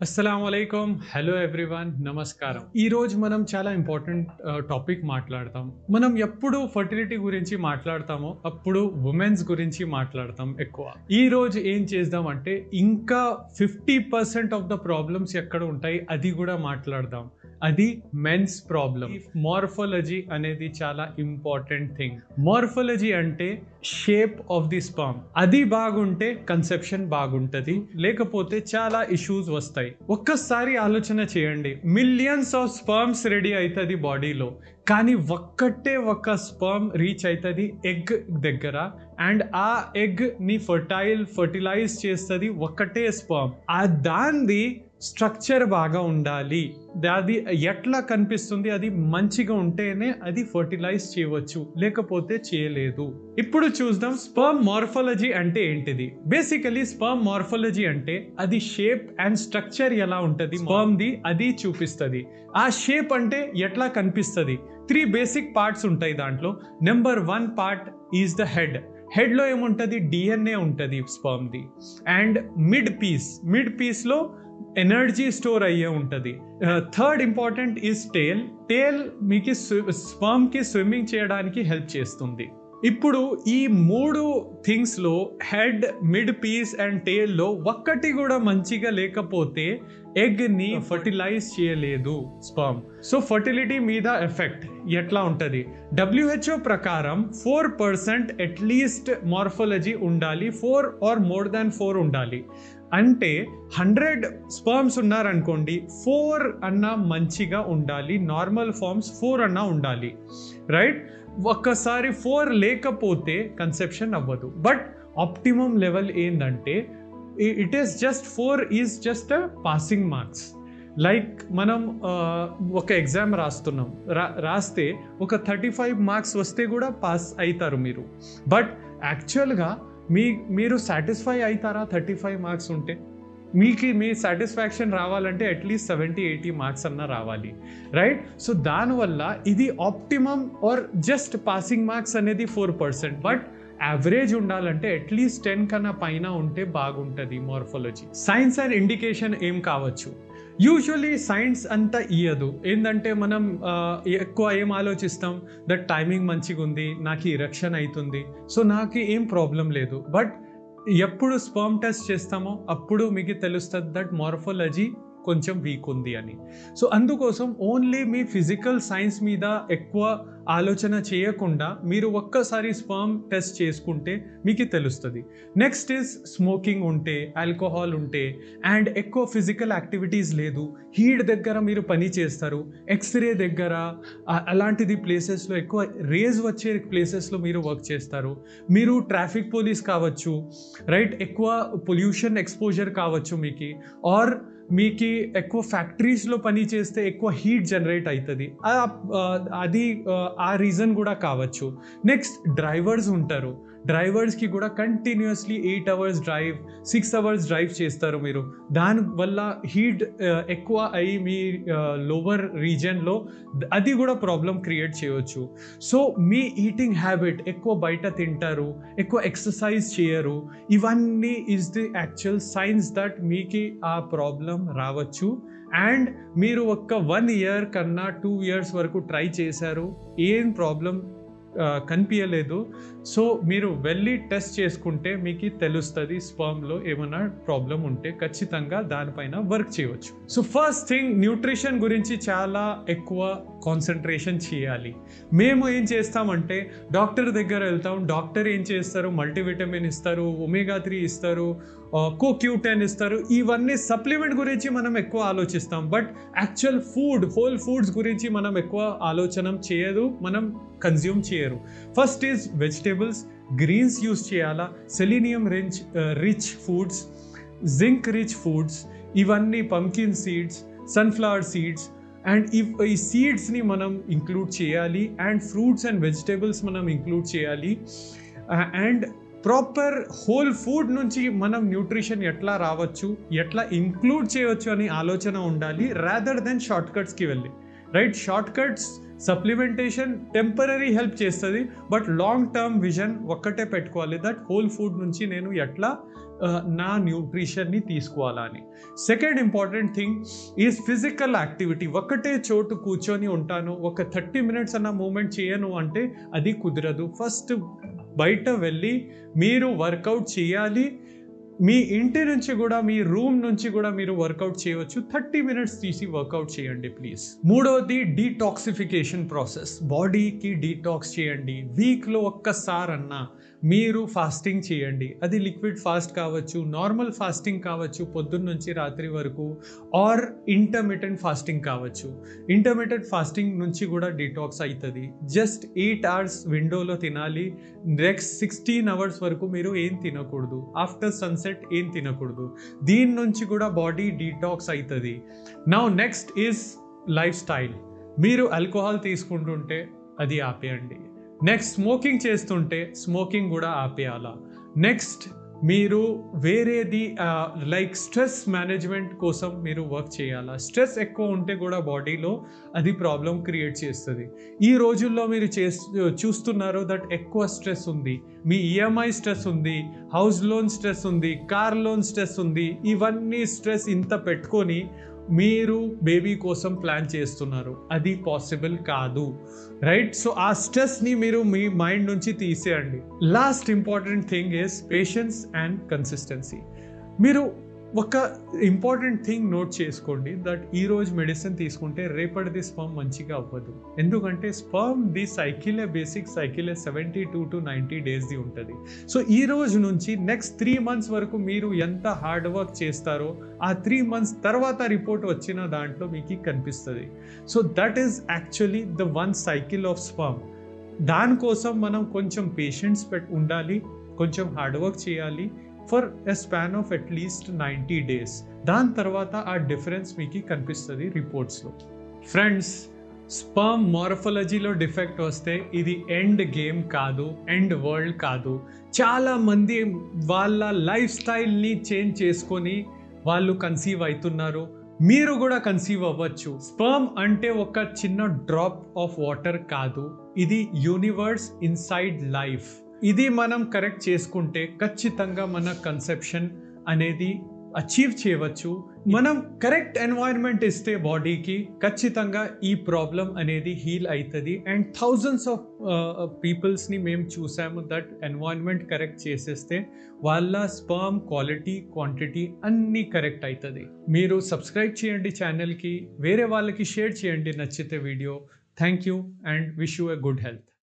అస్సలం అయికం hello everyone నమస్కారం ఈరోజు మనం చాలా ఇంపార్టెంట్ టాపిక్ uh, మాట్లాడతాం. మనం ఎప్పుడు ఫర్టిలిటీ గురించి మాట్లాడతామో అప్పుడు ఉమెన్స్ గురించి మాట్లాడతాం ఎక్కువ. ఈ రోజు ఏం చేద్దాం అంటే ఇంకా fifty percent of the problems ఎక్కడ ఉంటాయి అది కూడా మాట్లాడదాం. అది మెన్స్ ప్రాబ్లం మార్ఫాలజీ అనేది చాలా ఇంపార్టెంట్ థింగ్ మార్ఫాలజీ అంటే షేప్ ఆఫ్ ది స్పర్మ్ అది బాగుంటే కన్సెప్షన్ బాగుంటది. లేకపోతే చాలా ఇష్యూస్ వస్తాయి. ఒక్కసారి ఆలోచన చేయండి. మిలియన్స్ ఆఫ్ స్పర్మ్స్ రెడీ అవుతుంది బాడీలో కానీ ఒక్కటే ఒక స్పర్మ్ రీచ్ అవుతుంది ఎగ్ దగ్గర. అండ్ ఆ ఎగ్ని ఫర్టైల్ ఫర్టిలైజ్ చేస్తుంది ఒక్కటే స్పర్మ్ ఆ దాన్ని స్ట్రక్చర్ బాగా ఉండాలి. అది ఎట్లా కనిపిస్తుంది? అది మంచిగా ఉంటేనే అది ఫర్టిలైజ్ చేయవచ్చు. లేకపోతే చేయలేదు. ఇప్పుడు చూద్దాం స్పర్మ్ మార్ఫాలజీ అంటే ఏంటిది? బేసికలీ స్పర్మ్ మార్ఫాలజీ అంటే అది షేప్ అండ్ స్ట్రక్చర్ ఎలా ఉంటుంది? స్పర్మ్ ది అది చూపిస్తుంది. ఆ షేప్ అంటే ఎట్లా కనిపిస్తుంది? త్రీ బేసిక్ పార్ట్స్ ఉంటాయి దాంట్లో. Number one part is the head. హెడ్లో ఏముంటుంది? డిఎన్ఏ ఉంటుంది స్పర్మ్ది. అండ్ మిడ్ పీస్ మిడ్ పీస్లో ఎనర్జీ స్టోర్ అయ్యే ఉంటుంది. Third important is tail tail మీకు స్పర్మ్కి స్విమ్మింగ్ చేయడానికి హెల్ప్ చేస్తుంది. ఇప్పుడు ఈ మూడు థింగ్స్లో హెడ్ మిడ్ పీస్ అండ్ టేల్లో ఒక్కటి కూడా మంచిగా లేకపోతే ఎగ్ని ఫర్టిలైజ్ చేయలేదు స్పర్మ్ సో ఫర్టిలిటీ మీద ఎఫెక్ట్ ఎట్లా ఉంటుంది? డబ్ల్యూహెచ్ఓ ప్రకారం four percent at least morphology ఉండాలి four or more than four ఉండాలి. అంటే హండ్రెడ్ స్పర్మ్స్ ఉన్నారనుకోండి ఫోర్ అన్న మంచిగా ఉండాలి నార్మల్ ఫార్మ్స్ ఫోర్ అన్న ఉండాలి. రైట్ ఒక్కసారి ఫోర్ లేకపోతే కన్సెప్షన్ అవ్వదు. బట్ ఆప్టిమమ్ లెవెల్ ఏంటంటే it is just four is just a passing marks. Like మనం ఒక ఎగ్జామ్ రాస్తున్నాం. రా రాస్తే ఒక థర్టీ ఫైవ్ మార్క్స్ వస్తే కూడా పాస్ అవుతారు మీరు. బట్ యాక్చువల్గా మీ మీరు సాటిస్ఫై అవుతారా థర్టీ ఫైవ్ మార్క్స్ ఉంటే? మీకు మీ సాటిస్ఫాక్షన్ రావాలంటే at least seventy eighty marks అన్న రావాలి. రైట్? సో దానివల్ల ఇది optimum or just passing marks అనేది ఫోర్ పర్సెంట్. బట్ యావరేజ్ ఉండాలంటే అట్లీస్ట్ టెన్ కన్నా పైన ఉంటే బాగుంటుంది మార్ఫాలజీ. సైన్స్ అండ్ ఇండికేషన్ ఏం కావచ్చు? యూజువలీ సైన్స్ అంతా ఇయ్యదు. ఏంటంటే మనం ఎక్కువ ఏం ఆలోచిస్తాం? దట్ టైమింగ్ మంచిగా ఉంది నాకు ఇరక్షన్ అవుతుంది సో నాకు ఏం ప్రాబ్లం లేదు. బట్ ఎప్పుడు స్పర్మ్ టెస్ట్ చేస్తామో అప్పుడు మీకు తెలుస్తుంది దట్ మార్ఫాలజీ కొంచెం వీక్ ఉంది అని. సో అందుకోసం ఓన్లీ మీ ఫిజికల్ సైన్స్ మీద ఎక్కువ ఆలోచన చేయకుండా మీరు ఒక్కసారి స్పర్మ్ టెస్ట్ చేసుకుంటే మీకు తెలుస్తుంది. నెక్స్ట్ ఇస్ స్మోకింగ్ ఉంటే ఆల్కహాల్ ఉంటే అండ్ ఎక్కువ ఫిజికల్ యాక్టివిటీస్ లేదు. హీట్ దగ్గర మీరు పని చేస్తారు. ఎక్స్రే దగ్గర అలాంటిది ప్లేసెస్లో ఎక్కువ రేజ్ వచ్చే ప్లేసెస్లో మీరు వర్క్ చేస్తారు. మీరు ట్రాఫిక్ పోలీస్ కావచ్చు రైట్ ఎక్కువ పొల్యూషన్ ఎక్స్పోజర్ కావచ్చు మీకు. ఆర్ మీకు ఎక్కువ ఫ్యాక్టరీస్లో పని చేస్తే ఎక్కువ హీట్ జనరేట్ అవుతుంది అది ఆ రీజన్ కూడా కావచ్చు. నెక్స్ట్ డ్రైవర్స్ ఉంటారు. డ్రైవర్స్కి కూడా continuously eight hours drive six hours drive చేస్తారు మీరు. దానివల్ల హీట్ uh, ఎక్కువ అయ్యి మీ uh, లోవర్ రీజన్లో అది కూడా ప్రాబ్లం క్రియేట్ చేయవచ్చు సో మీ ఈటింగ్ హ్యాబిట్ ఎక్కువ బయట తింటారు ఎక్కువ ఎక్సర్సైజ్ చేయరు. ఇవన్నీ is the actual science that మీకు ఆ ప్రాబ్లం రావచ్చు. అండ్ మీరు ఒక్క వన్ ఇయర్ కన్నా టూ ఇయర్స్ వరకు ట్రై చేశారు ఏం ప్రాబ్లం కనిపించలేదు సో మీరు వెళ్ళి టెస్ట్ చేసుకుంటే మీకు తెలుస్తుంది స్పర్మ్లో ఏమైనా ప్రాబ్లం ఉంటే ఖచ్చితంగా దానిపైన వర్క్ చేయవచ్చు. సో ఫస్ట్ థింగ్ న్యూట్రిషన్ గురించి చాలా ఎక్కువ కాన్సన్ట్రేషన్ చేయాలి. మేము ఏం చేస్తామంటే డాక్టర్ దగ్గర వెళ్తాం. డాక్టర్ ఏం చేస్తారు? మల్టీవిటమిన్ ఇస్తారు ఒమేగా త్రీ ఇస్తారు కోక్యూటెన్ ఇస్తారు. ఇవన్నీ సప్లిమెంట్ గురించి మనం ఎక్కువ ఆలోచిస్తాం. But actual food whole foods గురించి మనం ఎక్కువ ఆలోచన చేయదు. మనం కన్జ్యూమ్ చేయరు. First is vegetables greens use చేయాలా? Selenium rich rich foods zinc rich foods ఇవన్నీ pumpkin seeds sunflower seeds and ఈ సీడ్స్ని మనం ఇంక్లూడ్ చేయాలి అండ్ ఫ్రూట్స్ అండ్ వెజిటేబుల్స్ మనం ఇంక్లూడ్ చేయాలి. అండ్ ప్రాపర్ హోల్ ఫుడ్ నుంచి మనం న్యూట్రిషన్ ఎట్లా రావచ్చు ఎట్లా ఇంక్లూడ్ చేయవచ్చు అని ఆలోచన ఉండాలి రాదర్ దెన్ షార్ట్ కట్స్కి వెళ్ళి. Right short cuts supplementation temporary help చేస్తుంది బట్ లాంగ్ టర్మ్ విజన్ ఒక్కటే పెట్టుకోవాలి. దట్ హోల్ ఫుడ్ నుంచి నేను ఎట్లా నా న్యూట్రిషన్ని తీసుకోవాలా అని. Second important thing is physical activity. ఒక్కటే చోటు కూర్చొని ఉంటాను ఒక థర్టీ మినిట్స్ అన్న మూమెంట్ చేయను అంటే అది కుదరదు. ఫస్ట్ బయట వెళ్ళి మీరు వర్కౌట్ చేయాలి మీ ఇంటి నుంచి కూడా మీ రూమ్ నుంచి కూడా మీరు వర్కౌట్ చేయవచ్చు. థర్టీ మినిట్స్ తీసి వర్కౌట్ చేయండి ప్లీజ్. మూడవది డీటాక్సిఫికేషన్ ప్రాసెస్ బాడీకి డీటాక్స్ చేయండి. వీక్లో ఒక్కసారన్నా మీరు ఫాస్టింగ్ చేయండి. అది లిక్విడ్ ఫాస్ట్ కావచ్చు నార్మల్ ఫాస్టింగ్ కావచ్చు పొద్దున్న నుంచి రాత్రి వరకు ఆర్ ఇంటర్మీడియట్ ఫాస్టింగ్ కావచ్చు. ఇంటర్మీడియట్ ఫాస్టింగ్ నుంచి కూడా డిటాక్స్ అవుతుంది జస్ట్ ఎయిట్ అవర్స్ విండోలో తినాలి. నెక్స్ట్ సిక్స్టీన్ అవర్స్ వరకు మీరు ఏం తినకూడదు. ఆఫ్టర్ సన్సెట్ ఏం తినకూడదు. దీని నుంచి కూడా బాడీ డీటాక్స్ అవుతుంది నా నెక్స్ట్ ఈజ్ లైఫ్ స్టైల్ మీరు ఆల్కహాల్ తీసుకుంటుంటే అది ఆపేయండి. నెక్స్ట్ స్మోకింగ్ చేస్తుంటే స్మోకింగ్ కూడా ఆపేయాలా? నెక్స్ట్ మీరు వేరేది లైక్ స్ట్రెస్ మేనేజ్మెంట్ కోసం మీరు వర్క్ చేయాలా? స్ట్రెస్ ఎక్కువ ఉంటే కూడా బాడీలో అది ప్రాబ్లం క్రియేట్ చేస్తుంది. ఈ రోజుల్లో మీరు చే చూస్తున్నారు దట్ ఎక్కువ స్ట్రెస్ ఉంది. మీ ఈఎంఐ స్ట్రెస్ ఉంది హౌస్ లోన్ స్ట్రెస్ ఉంది కార్ లోన్ స్ట్రెస్ ఉంది. ఇవన్నీ స్ట్రెస్ ఇంత పెట్టుకొని మీరు బేబీ కోసం ప్లాన్ చేస్తున్నారు. అది పాసిబుల్ కాదు. రైట్ సో ఆ స్ట్రెస్ని మీరు మీ మైండ్ నుంచి తీసేయండి. Last important thing is patience and consistency మీరు ఒక ఇంపార్టెంట్ థింగ్ నోట్ చేసుకోండి దట్ ఈ రోజు మెడిసిన్ తీసుకుంటే రేపటిది స్పర్మ్ మంచిగా అవ్వదు. ఎందుకంటే స్పర్మ్ ది సైకిలే బేసిక్ సైకిలే సెవెంటీ టూ టు నైంటీ డేస్ది ఉంటుంది. సో ఈ రోజు నుంచి నెక్స్ట్ త్రీ మంత్స్ వరకు మీరు ఎంత హార్డ్ వర్క్ చేస్తారో ఆ త్రీ మంత్స్ తర్వాత రిపోర్ట్ వచ్చిన దాంట్లో మీకు కనిపిస్తుంది. So that is actually the one cycle of sperm దానికోసం మనం కొంచెం పేషెన్స్ పెట్ ఉండాలి కొంచెం హార్డ్ వర్క్ చేయాలి for a span of at least ninety days దాని తర్వాత ఆ డిఫరెన్స్ మీకు కనిపిస్తుంది రిపోర్ట్స్లో ఫ్రెండ్స్ స్పర్మ్ మార్ఫాలజీలో డిఫెక్ట్ వస్తే ఇది ఎండ్ గేమ్ కాదు ఎండ్ వరల్డ్ కాదు. చాలా మంది వాళ్ళ లైఫ్ స్టైల్ని చేంజ్ చేసుకొని వాళ్ళు కన్సీవ్ అవుతున్నారు మీరు కూడా కన్సీవ్ అవ్వచ్చు. స్పర్మ్ అంటే ఒక చిన్న డ్రాప్ ఆఫ్ వాటర్ కాదు. ఇది యూనివర్స్ ఇన్సైడ్ లైఫ్ ఇది మనం కరెక్ట్ చేసుకుంటే ఖచ్చితంగా మన కన్సెప్షన్ అనేది అచీవ్ చేయవచ్చు. మనం కరెక్ట్ ఎన్వైర్న్మెంట్ ఇస్తే బాడీకి ఖచ్చితంగా ఈ ప్రాబ్లం అనేది హీల్ అవుతుంది అండ్ థౌజండ్స్ ఆఫ్ పీపుల్స్ని మేము చూసాము దట్ ఎన్వైర్న్మెంట్ కరెక్ట్ చేసేస్తే వాళ్ళ స్పర్మ్ క్వాలిటీ క్వాంటిటీ అన్నీ కరెక్ట్ అవుతుంది మీరు సబ్స్క్రైబ్ చేయండి ఛానల్కి వేరే వాళ్ళకి షేర్ చేయండి నచ్చితే video thank you and wish you a good health